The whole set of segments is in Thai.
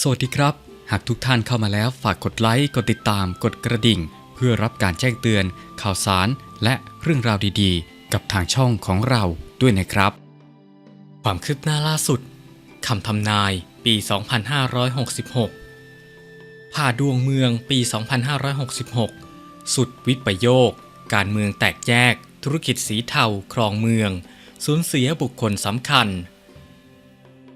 สวัสดีครับ หากทุกท่านเข้ามาแล้วฝากกดไลค์ กดติดตาม กดกระดิ่ง เพื่อรับการแจ้งเตือน ข่าวสาร และเรื่องราวดีๆ กับทางช่องของเราด้วยนะครับ ความคืบหน้าล่าสุดคำทำนายปี 2566 ผ่าดวงเมืองปี 2566 สุดวิปโยค การเมืองแตกแยก ธุรกิจสีเทาครองเมือง สูญเสียบุคคลสำคัญ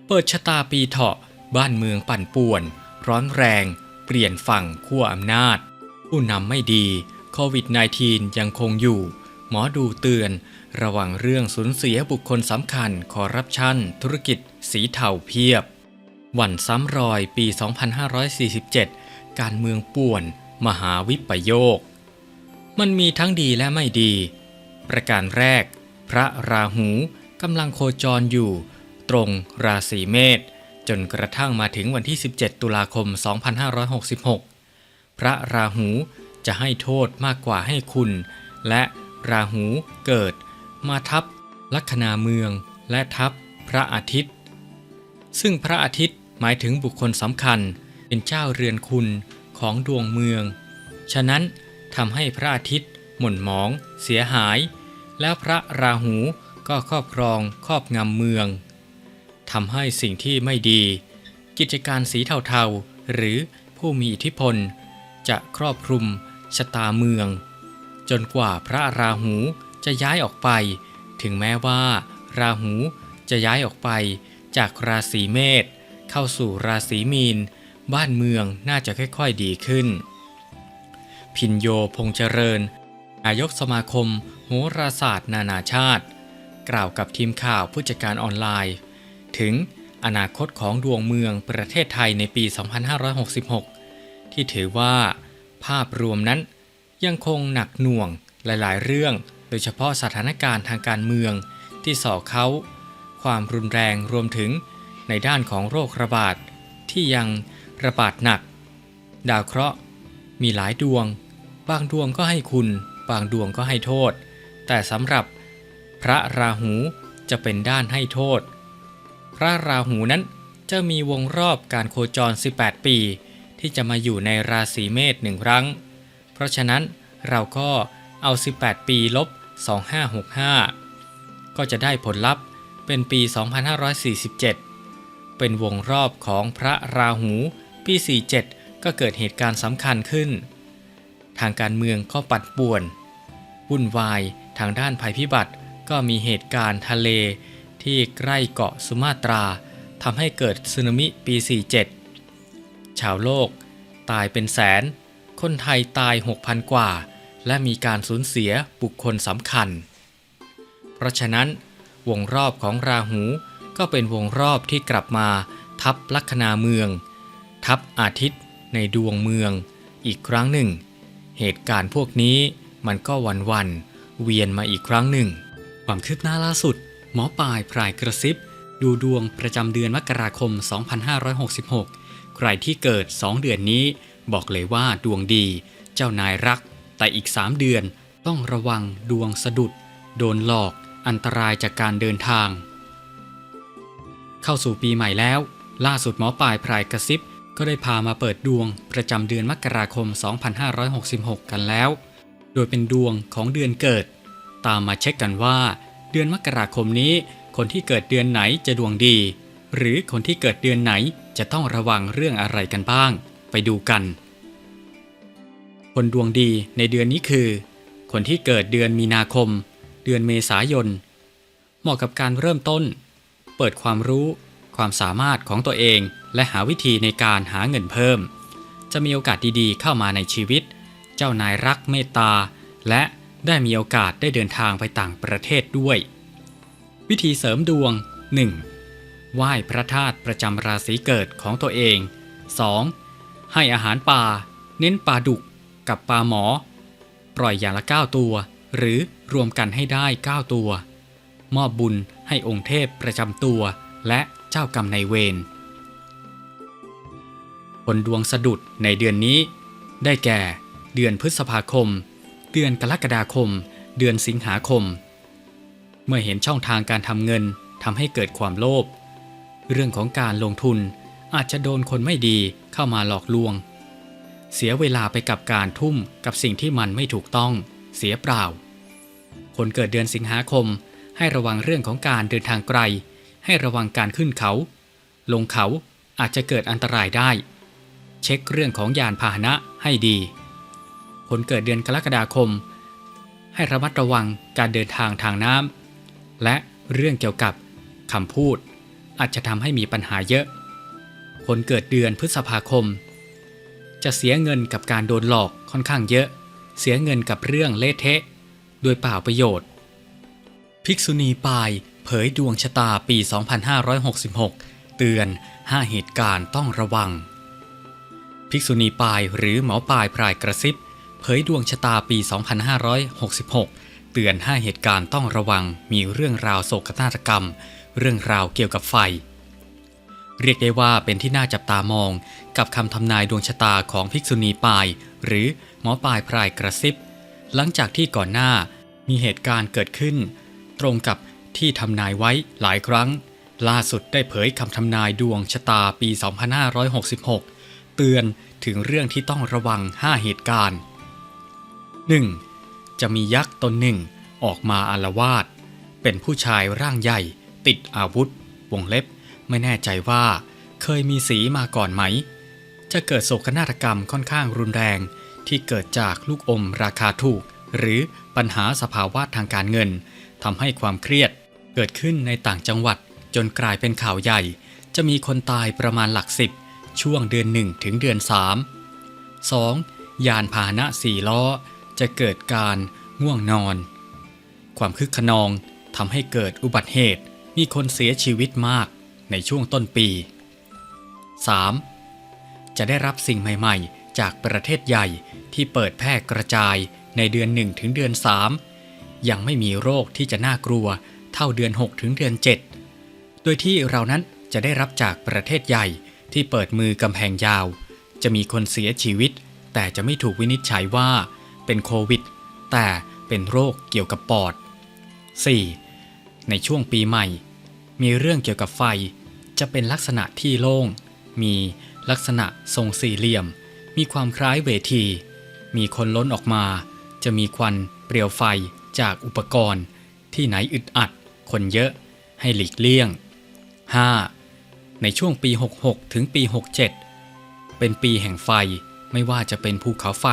เปิดชะตาปีเถาะ บ้านเมืองปั่นป่วน ร้อนแรง เปลี่ยนฝั่งขั้วอำนาจ ผู้นำไม่ดีโควิด -19 ยังคงอยู่ หมอดูเตือน ระวังเรื่องสูญเสียบุคคลสำคัญคอร์รัปชันธุรกิจ สีเทาเพียบ วันซ้ำรอยปี 2547 การเมืองป่วน มหาวิปโยค มันมีทั้งดีและไม่ดี ประการแรก พระราหูกำลังโคจรอยู่ ตรงราศีเมษ จนกระทั่งมาถึงวันที่ 17 ตุลาคม 2566 พระราหูจะให้โทษมากกว่าให้คุณ และราหูเกิด มาทับลัคนาเมืองและทับพระอาทิตย์ ซึ่งพระอาทิตย์หมายถึงบุคคลสำคัญเป็นเจ้าเรือนคุณของดวงเมือง ฉะนั้นทำให้พระอาทิตย์ หม่นหมอง เสียหาย แล้วพระราหูก็ครอบครองครอบงำเมือง ทำให้สิ่งที่ไม่ดี กิจการสีเทาๆ หรือผู้มีอิทธิพล จะครอบคลุมชะตาเมือง จนกว่าพระราหูจะย้ายออกไป ถึงแม้ว่า ราหูจะย้ายออกไป จากราศีเมษเข้าสู่ราศีมีน บ้านเมืองน่าจะค่อยๆดีขึ้น พินโยพงเจริญ นายกสมาคมโหราศาสตร์นานาชาติ กล่าวกับทีมข่าวผู้จัดการออนไลน์ ถึงอนาคตของดวงเมืองประเทศไทยในปี 2566 ที่ถือว่า ภาพรวมนั้นยังคงหนักหน่วงหลายๆ เรื่อง โดยเฉพาะสถานการณ์ทางการเมืองที่ส่อเขา ความรุนแรงรวมถึงในด้านของโรคระบาดที่ยังระบาดหนัก ดาวเคราะห์มีหลายดวง บางดวงก็ให้คุณ บางดวงก็ให้โทษ แต่สำหรับพระราหูจะเป็นด้านให้โทษ พระราหูนั้นจะมีวงรอบการโคจร 18 ปี ที่จะมาอยู่ในราศีเมษหนึ่งครั้ง เพราะฉะนั้นเราก็เอา 18 ปีลบ 2565 ก็จะได้ผลลัพธ์เป็นปี 2547 เป็นวงรอบของพระราหู ปี 47 ก็เกิดเหตุการณ์สำคัญขึ้น ทางการเมืองก็ปัดป่วน วุ่นวายทางด้านภัยพิบัติก็มีเหตุการณ์ทะเล ที่ใกล้เกาะสุมาตราทำให้เกิดสึนามิปี 47 ชาวโลกตายเป็นแสน คนไทยตาย 6,000 กว่า และมีการสูญเสียบุคคลสำคัญ เพราะฉะนั้นวงรอบของราหูก็เป็นวงรอบที่กลับมาทับลัคนาเมือง ทับอาทิตย์ในดวงเมืองอีกครั้งหนึ่ง เหตุการณ์พวกนี้มันก็วันวันเวียนมาอีกครั้งหนึ่ง ความคืบหน้าล่าสุด มอปลายพรายกระซิบ ดูดวงประจำเดือนมกราคม 2566 ใครที่เกิด 2 เดือนนี้ บอกเลยว่าดวงดี เจ้านายรัก แต่อีก 3 เดือนต้องระวังดวงสะดุด โดนหลอกอันตรายจากการเดินทาง เข้าสู่ปีใหม่แล้ว ล่าสุดหมอปลายพรายกระซิบ ก็ได้พามาเปิดดวงประจำเดือนมกราคม 2566 กันแล้ว โดยเป็นดวงของเดือนเกิด ตามมาเช็คกันว่า เดือนมกราคมนี้ คนที่เกิดเดือนไหนจะดวงดี หรือคนที่เกิดเดือนไหนจะต้องระวังเรื่องอะไรกันบ้าง ไปดูกัน คนดวงดีในเดือนนี้คือ คนที่เกิดเดือนมีนาคม เดือนเมษายน เหมาะกับการเริ่มต้น เปิดความรู้ ความสามารถของตัวเอง และหาวิธีในการหาเงินเพิ่ม จะมีโอกาสดีๆ เข้ามาในชีวิต เจ้านายรักเมตตา และ ได้มีโอกาสได้เดินทางไปต่างประเทศด้วย วิธีเสริมดวง 1. ไหว้พระธาตุประจำราศีเกิดของตัวเอง 2. ให้อาหารปลาเน้นปลาดุกกับปลาหมอ ปล่อยอย่างละ 9 ตัว หรือรวมกันให้ได้ 9 ตัว มอบบุญให้องค์เทพประจำตัว และเจ้ากรรมนายเวรคนดวงสะดุดในเดือนนี้ ได้แก่เดือนพฤษภาคม เดือนกรกฎาคม เดือนสิงหาคม เมื่อเห็นช่องทางการทำเงินทำให้เกิดความโลภเรื่องของการลงทุนอาจจะโดนคนไม่ดีเข้ามาหลอกลวง เสียเวลาไปกับการทุ่มกับสิ่งที่มันไม่ถูกต้อง เสียเปล่า คนเกิดเดือนสิงหาคม ให้ระวังเรื่องของการเดินทางไกล ให้ระวังการขึ้นเขา ลงเขาอาจจะเกิดอันตรายได้ เช็คเรื่องของยานพาหนะให้ดี คนเกิดเดือนกรกฎาคม ให้ระมัดระวังการเดินทางทางน้ำและเรื่องเกี่ยวกับคำพูด อาจจะทำให้มีปัญหาเยอะ คนเกิดเดือนพฤษภาคม จะเสียเงินกับการโดนหลอกค่อนข้างเยอะ เสียเงินกับเรื่องเละเทะ โดยเปล่าประโยชน์ ภิกษุณีปายเผยดวงชะตาปี 2566 เตือน 5 เหตุการณ์ต้องระวัง ภิกษุณีปายหรือหมอปายพรายกระซิบ ยดวงชะตาปี 2566 เตือน 5 เหตุการณ์ต้องระวัง มีเรื่องราวโศกนาฏกรรม เรื่องราวเกี่ยวกับไฟ เรียกได้ว่าเป็นที่น่าจับตามอง กับคำทำนายดวงชะตาของภิกษุณีปาย หรือหมอปายพรายกระซิบ หลังจากที่ก่อนหน้ามีเหตุการณ์เกิดขึ้น ตรงกับที่ทำนายไว้หลายครั้ง ล่าสุดได้เผยคำทำนายดวงชะตาปี 2566 เตือนถึงเรื่องที่ต้องระวัง 5 เหตุการณ์ 1. จะมียักษ์ตนหนึ่งออกมาอารวาสเป็นผู้ชายร่างใหญ่ติดอาวุธ วงเล็บ ไม่แน่ใจว่า เคยมีสีมาก่อนไหม จะเกิดโศกนาฏกรรมค่อนข้างรุนแรงที่เกิดจากลูกอมราคาถูก หรือปัญหาสภาวะทางการเงินทำให้ความเครียด เกิดขึ้นในต่างจังหวัด จนกลายเป็นข่าวใหญ่ จะมีคนตายประมาณหลักสิบช่วงเดือน 1 ถึงเดือน 3 2. ยานพาหนะสี่ล้อ จะเกิดการง่วงนอน ความคึกขนองทำให้เกิดอุบัติเหตุมีคนเสียชีวิตมากในช่วงต้นปี 3. จะได้รับสิ่งใหม่ๆ จากประเทศใหญ่ที่เปิดแพร่กระจายในเดือน 1 ถึงเดือน 3 ยังไม่มีโรคที่จะน่ากลัวเท่าเดือน 6 ถึงเดือน 7 โดยที่เรานั้นจะได้รับจากประเทศใหญ่ที่เปิดมือกำแพงยาว จะมีคนเสียชีวิต แต่จะไม่ถูกวินิจฉัยว่า เป็นโควิด แต่เป็นโรคเกี่ยวกับปอด 4. ในช่วงปีใหม่ มีเรื่องเกี่ยวกับไฟ จะเป็นลักษณะที่โล่ง มีลักษณะทรงสี่เหลี่ยม มีความคล้ายเวที มีคนล้นออกมา จะมีควันเปลวไฟจากอุปกรณ์ ที่ไหนอึดอัด คนเยอะให้หลีกเลี่ยง 5. ในช่วงปี 66 ถึงปี 67 เป็นปีแห่งไฟไม่ว่าจะเป็นภูเขาไฟ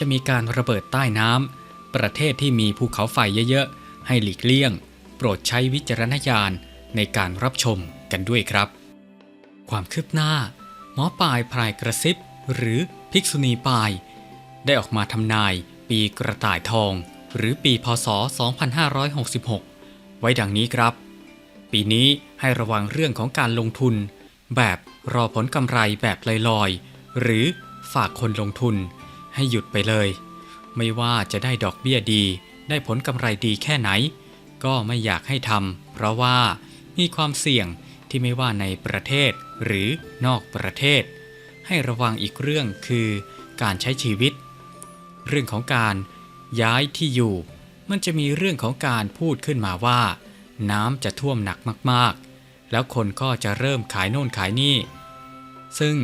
จะมีการระเบิดใต้น้ำประเทศที่มีภูเขาไฟเยอะๆ ให้หลีกเลี่ยง โปรดใช้วิจารณญาณในการรับชมกันด้วยครับ ความคืบหน้า หมอปลายพรายกระซิบ หรือภิกษุณีปาย ได้ออกมาทำนายปีกระต่ายทอง หรือปีพศ 2566 ไว้ดังนี้ครับ ปีนี้ให้ระวังเรื่องของการลงทุน แบบรอผลกำไรแบบลอยๆ หรือฝากคนลงทุน ให้หยุดไปเลย ไม่ว่าจะได้ดอกเบี้ยดี ได้ผลกำไรดีแค่ไหน ก็ไม่อยากให้ทำเพราะว่ามีความเสี่ยงที่ไม่ว่าในประเทศหรือนอกประเทศ ให้ระวังอีกเรื่องคือการใช้ชีวิต เรื่องของการย้ายที่อยู่ มันจะมีเรื่องของการพูดขึ้นมาว่า น้ำจะท่วมหนักมากๆ แล้วคนก็จะเริ่มขายโน่นขายนี่ ซึ่ง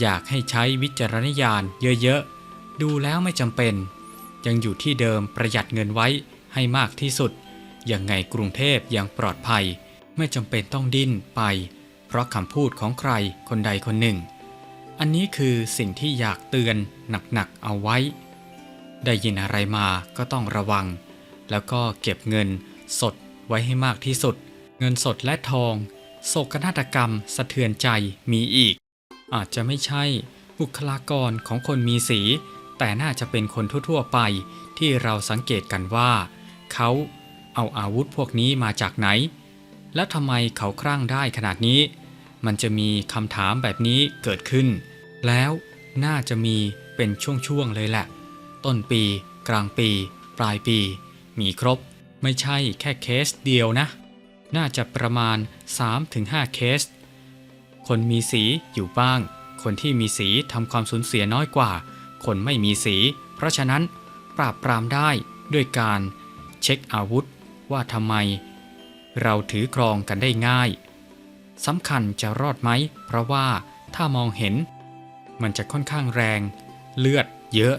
อยากให้ใช้วิจารณญาณเยอะๆ ดูแล้วไม่จำเป็น ยังอยู่ที่เดิมประหยัดเงินไว้ให้มากที่สุด ยังไงกรุงเทพยังปลอดภัย ไม่จำเป็นต้องดิ้นไป เพราะคำพูดของใครคนใดคนหนึ่ง อันนี้คือสิ่งที่อยากเตือนหนักๆเอาไว้ ได้ยินอะไรมาก็ต้องระวัง แล้วก็เก็บเงินสดไว้ให้มากที่สุด เงินสดและทองโศกนาฏกรรมสะเทือนใจมีอีก อาจจะไม่ใช่บุคลากรของคนมีสี แต่น่าจะเป็นคนทั่วๆไปที่เราสังเกตกันว่า เขาเอาอาวุธพวกนี้มาจากไหน แล้วทำไมเขาครั่งได้ขนาดนี้ มันจะมีคำถามแบบนี้เกิดขึ้น แล้วน่าจะมีเป็นช่วงๆเลยแหละ ต้นปี กลางปี ปลายปี มีครบ ไม่ใช่แค่เคสเดียวนะ น่าจะประมาณ 3-5 เคส คนมีสีอยู่บ้าง คนที่มีสีทำความสูญเสียน้อยกว่า คนไม่มีสี เพราะฉะนั้นปราบปรามได้ด้วยการเช็คอาวุธว่าทำไม เราถือครองกันได้ง่ายสำคัญจะรอดไหม เพราะว่าถ้ามองเห็น มันจะค่อนข้างแรง เลือดเยอะ